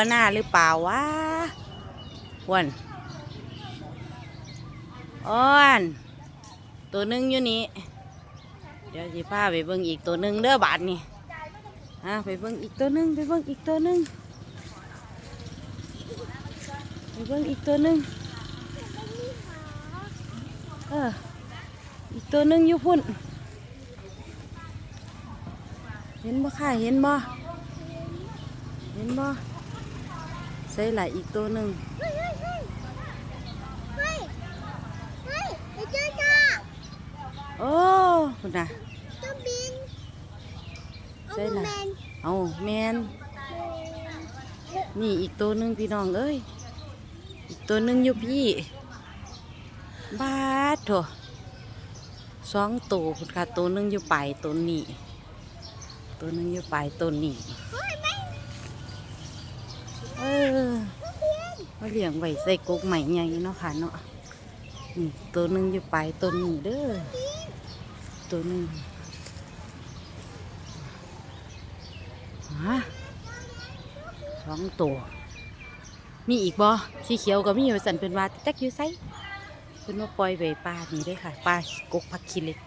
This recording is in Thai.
ะหน้าหรือเปล่าวะอ้วนอ้วนตัวหนึงอยู่นี่เดี๋ยวสิพาไปเบิ่งอีกตัวหนึงเด้อบาทนี่ฮะไปเบิ่งอีกตัวหนึงไปเบิ่งอีกตัวหนึงไปเบิ่งอีกตัวหนึงเอออีกตัวหนึงอยู่พุ่นเห็นบ่ค่ะเห็นบ่เห็นบ่ ใส่หลายอีกตัวหนึ่งเฮ้ยเฮ้ยเฮ้ยเฮ้ยเฮ้ยไอ้เจ้าจ้าโอ้คุณนะเจ้าบินใช่ล่ะแมเอาแมนนี่อีกตัวหนึ่งพี่น้องเอ้ย อีกตัวหนึ่งอยู่พี่ บาดโถสองตัวคุณค่ะตัวหนึ่งอยู่ปลายต้นนี้ ตัวหนึ่งอยู่ปลายต้นนี้ เฮ้ยไม่ เออมา เลี้ยงไว้ใส่กกใหม่ใหญ่เนาะค่ะเนาะนี่ตัวหนึ่งอยู่ปลายต้นนี้เด้อตัวหนึ่งฮะสองตัว มีอีกบ่สีเขียวก็มีอยู่สันเป็นว่าจักอยู่ไสเพิ่นมาปล่อยไว้ป่านี่เด้ค่ะป่ากกผักขี้เล็ก